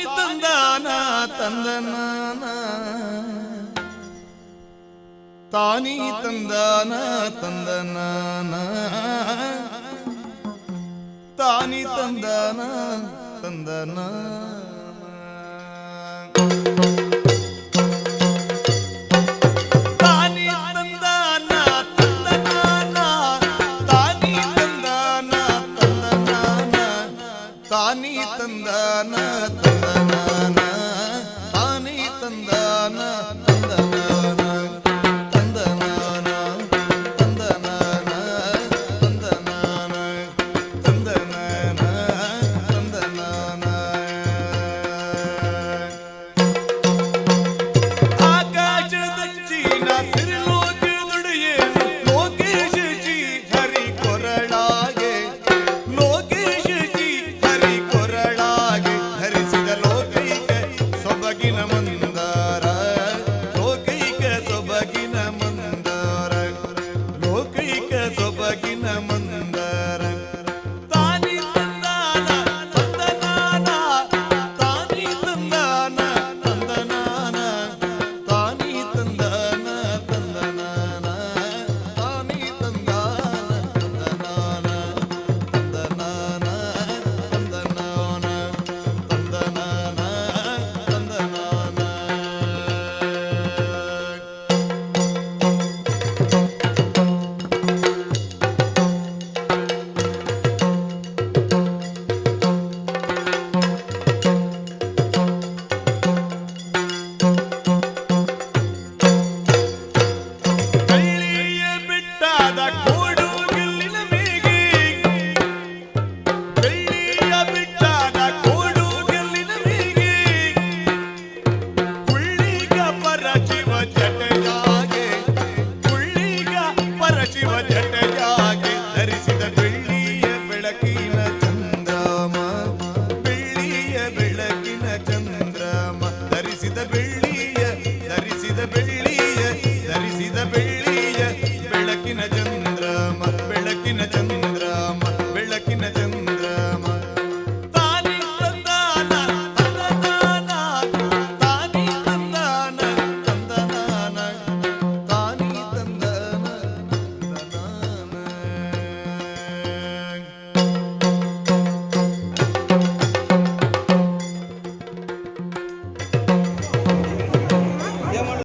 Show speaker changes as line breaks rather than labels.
வாங்கி தந்தானா தந்தனானா? தானி தந்தானா தந்தனானா? தானி தந்தானா தந்தனானா? தானி தந்தான தந்தான? வெள்ளி